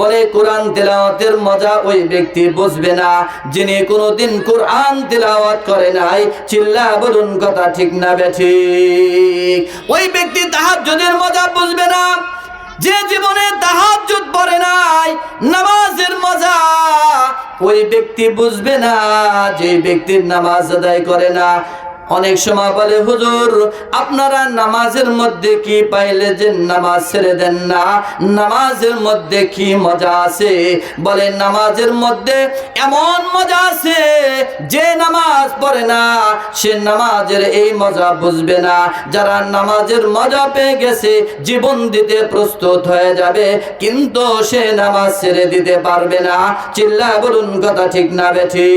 বলে কোরআন তেলাওয়াতের মজা ওই ব্যক্তি বুঝবে না, যিনি কোনোদিন কোরআন তেলাওয়াত করে নাই, চিল্লা বলুন কথা ঠিক না বেঠিক ওই ব্যক্তি তাহাজ্জুদের মজা বুঝবে না, যে জীবনে তাহাজ্জুদ পড়ে নাই, নামাজের মজা ওই ব্যক্তি বুঝবে না, যে ব্যক্তির নামাজ আদায় করে না অনেক সময় বলে, হুজুর, আপনারা নামাজের মধ্যে কি পাইলে যে নামাজ ছেড়ে দেন না? নামাজের মধ্যে কি মজা আছে? বলে, নামাজের মধ্যে এমন মজা আছে, যে নামাজ পড়ে না, সে নামাজের এই মজা বুঝবে না। যারা নামাজের মজা পেয়ে গেছে, জীবন দিতে প্রস্তুত হয়ে যাবে, কিন্তু সে নামাজ ছেড়ে দিতে পারবে না। চিল্লা বলুন, কথা ঠিক না বেঠি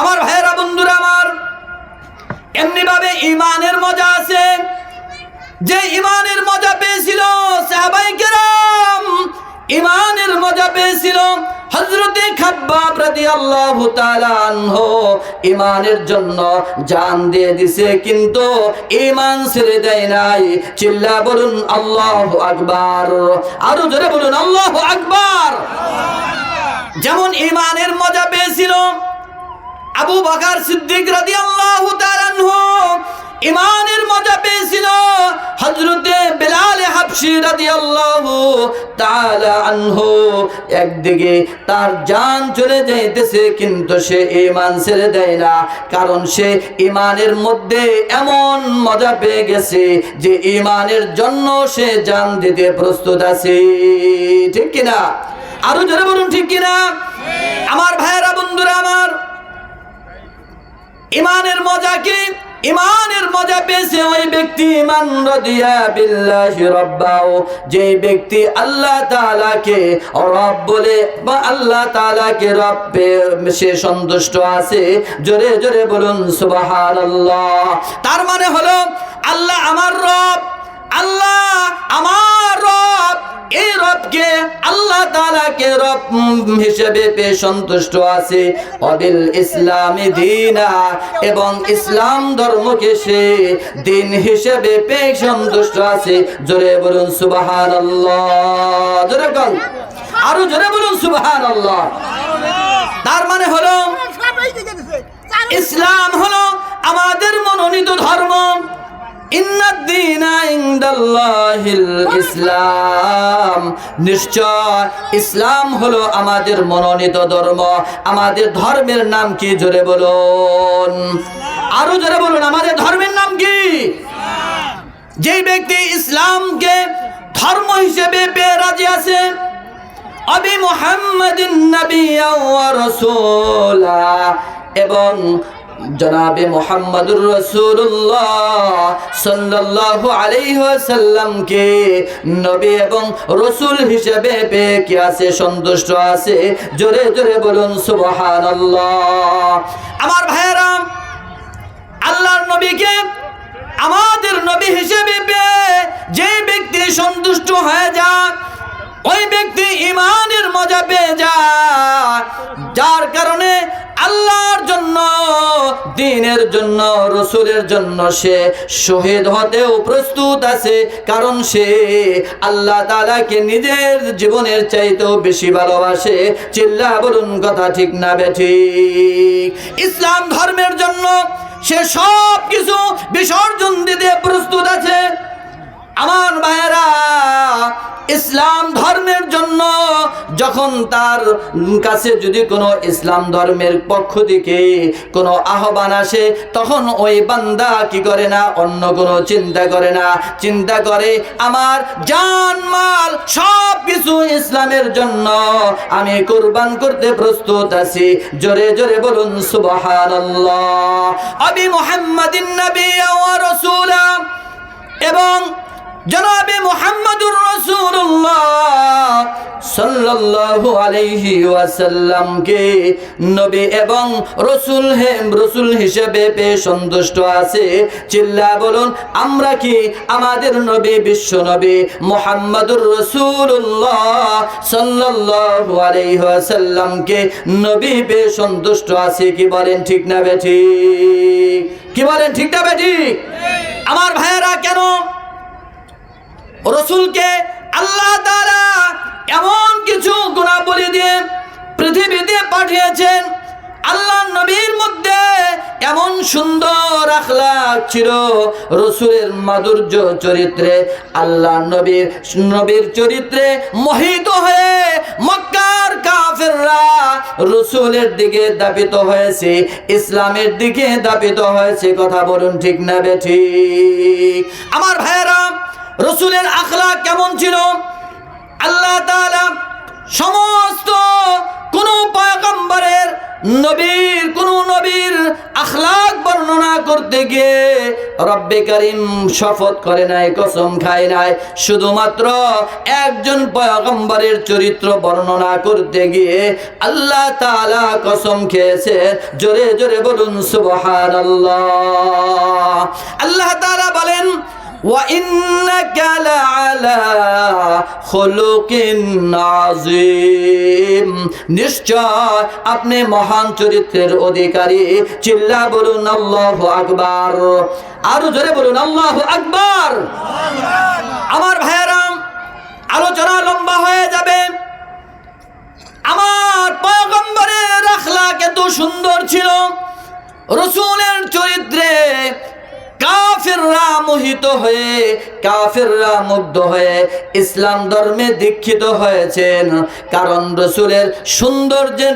আমার ভাইয়েরা, বন্ধুরা আমার এমনি ভাবে ইমানের মজা আছে। যে ইমানের মজা পেয়েছিল সাহাবাই কেরাম ইমানের মজা পেয়েছিল হজরতে খাব্বাব রাদিয়াল্লাহু তাআলা আনহু। ইমানের জন্য জান দিয়ে দিছে, কিন্তু ইমান ছেড়ে দেয় নাই। চিল্লা বলুন, আল্লাহু আকবার। আরও জোরে বলুন, আল্লাহু আকবার। যেমন ইমানের মজা পেয়েছিল আবু বকর সিদ্দিক রাদিয়াল্লাহু তাআলা আনহু ইমানের মজা পেয়েছিল। হযরতে বেলাল হাবশি রাদিয়াল্লাহু তাআলা আনহু একদিকে তার জান চলে যাইতেছে কিন্তু সে ঈমান ছেড়ে দেয় না কারণ সে ঈমানের মধ্যে এমন মজা পেয়ে গেছে যে ঈমানের জন্য সে জান দিতে প্রস্তুত আছে। ঠিক কিনা? আরও জোরে বলুন ঠিক কিনা? আমার ভাইয়েরা বন্ধুরা আমার ইমানের মজা কি? ইমানের মজা পেয়েছে ওই ব্যক্তি ইমান রদিয়া বিল্লাহি রব্বাও যে ব্যক্তি আল্লাহ তাআলাকে রব বলে বা আল্লাহ তাআলাকে রব সে সন্তুষ্ট আছে, জোরে জোরে বলুন সুবহানাল্লাহ। তার মানে হলো, আল্লাহ আমার রব, আল্লাহ আমার রব এই রবকে আল্লাহ তাআলাকে রব হিসেবে পেয়ে সন্তুষ্ট আছে। অবিল ইসলামী দিনা এবং ইসলাম ধর্মকে সে দিন হিসেবে পেয়ে সন্তুষ্ট আছে। জোরে বলুন সুবহানাল্লাহ। জোরে বলুন আরও জোরে বলুন সুবহানাল্লাহ। তার মানে হলো ইসলাম। নিশ্চয় ইসলাম হলো আমাদের মনোনীত ধর্ম। আমাদের ধর্মের নাম কি জোরে বলুন? আরও জোরে বলুন, আমাদের ধর্মের নাম কি? যে ব্যক্তি ইসলামকে ধর্ম হিসেবে পেয়ে রাজি আছে, অবি মোহাম্মদিন নবী রাসূলা, এবং জনাবে মোহাম্মদুর রসুল্লাহ সাল্লাল্লাহু আলাইহি ওয়াসাল্লামকে নবী এবং রসুল হিসেবে পেয়ে কি আছে সন্তুষ্ট আছে? জোরে জোরে বলুন, সুবহানাল্লাহ। আমার ভাইয়েরা, আল্লাহর নবীকে আমাদের নবী হিসেবে পেয়ে যে ব্যক্তি সন্তুষ্ট হয়ে যায় ওই ব্যক্তি ইমানের মজা পেয়ে যায় যার কারণে জন্য, দিনের জন্য, রসুলের জন্য সে শহীদ হতেও প্রস্তুত আছে। কারণ সে আল্লাহ তালাকে নিজের জীবনের চাইতেও বেশি ভালোবাসে। চিল্লা বলুন কথা ঠিক না বেঠিক ইসলাম ধর্মের জন্য সে সব কিছু বিসর্জন দিতে প্রস্তুত আছে। আমার ভাইয়েরা, ইসলাম ধর্মের জন্য যখন তার কাছে যদি কোনো ইসলাম ধর্মের পক্ষ থেকে কোনো আহ্বান আসে, তখন ওই বান্দা কি করে না, অন্য কোনো চিন্তা করে না। চিন্তা করে, আমার জান, মাল সব কিছু ইসলামের জন্য আমি কোরবান করতে প্রস্তুত আছি। জোরে জোরে বলুন, সুবহানাল্লাহ। মুহাম্মাদিন এবং জনাবে মোহাম্মদুর রসুল্লাহ সাল্লাল্লাহু আলাইহি ওয়াসাল্লামকে নবী এবং রসুল হে, রসুল হিসেবে পেয়ে সন্তুষ্ট আছে। চিল্লা বলুন, আমরা কি আমাদের নবী, বিশ্ব নবী মোহাম্মদুর রসুল্লাহ সাল্লাল্লাহু আলাইহি ওয়াসাল্লামকে নবী পেয়ে সন্তুষ্ট আছে কি বলেন ঠিক না বেঠি কি বলেন ঠিক না বেঠি আমার ভাইয়েরা, কেন? রসুলকে আল্লাহ তারা এমন ছিল রসুলের মাধুর্য চরিত্রে, আল্লাহ নবীর নবীর চরিত্রে মোহিত হয়ে মক্কার কাফেররা রসুলের দিকে দাপিত হয়েছে, ইসলামের দিকে দাপিত হয়েছে। কথা বলুন ঠিক না বেঠি আমার ভাইয়েরা, রসুলের আখলা কেমন ছিল? আল্লাহ তাআলা সমস্ত কোন পয়গম্বরের নবীর, কোন নবীর আখলাক বর্ণনা করতে গিয়ে রব্বে করিম শপথ করে নাই, কসম খায় নাই। শুধুমাত্র একজন পয়গম্বরের চরিত্র বর্ণনা করতে গিয়ে আল্লাহ তালা কসম খেয়েছে। জোরে জোরে বলুন, সুবহানাল্লাহ। আল্লাহ তাআলা বলেন وإنك لعلى خلق عظيم নিশ্চয় আপনি মহান চরিত্রের অধিকারী চিল্লা বলুন আল্লাহ আকবার আরো জোরে বলুন আল্লাহ আকবার আমার ভাইয়েরাম আলোচনা লম্বা হয়ে যাবে আমার পয়গম্বরের আখলাক এত সুন্দর ছিল রসুলের চরিত্রে কাফেররা মোহিত হয়ে, কাফেররা মুগ্ধ হয়ে ইসলাম ধর্মে দীক্ষিত হয়েছেন। কারণ রসুলের সৌন্দর্যের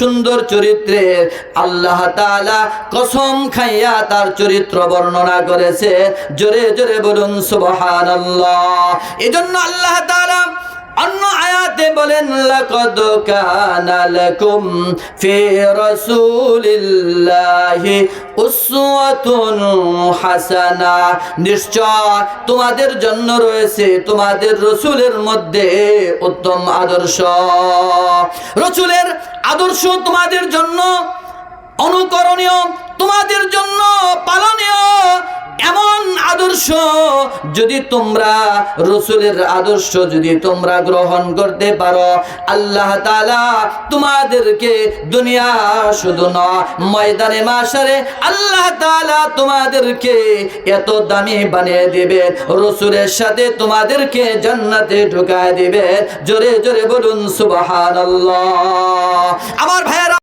সুন্দর চরিত্রের আল্লাহ তালা কসম খাইয়া তার চরিত্র বর্ণনা করেছে। জোরে জোরে বলুন, সুবহানাল্লাহ। এজন্য আল্লাহ তাআলা অন্য আয়াতে বলেন, লাকাদ কানা লাকুম ফি রাসূলিল্লাহি উসওয়াতুন হাসানা। নিশ্চয় তোমাদের জন্য রয়েছে তোমাদের রসুলের মধ্যে উত্তম আদর্শ। রসুলের আদর্শ তোমাদের জন্য অনুকরণীয়, তোমাদের জন্য পালনীয় এমন আদর্শ যদি তোমরা, রসুলের আদর্শ যদি তোমরা গ্রহণ করতে পারো, আল্লাহ তাআলা তোমাদেরকে দুনিয়া শুধু ন, ময়দানে মাসারে আল্লাহ তাআলা তোমাদেরকে এত দামি বানিয়ে দিবে, রসুলের সাথে তোমাদেরকে জান্নাতে ঢুকায় দিবে। জোরে জোরে বলুন, সুবহানাল্লাহ। আমার ভাইয়েরা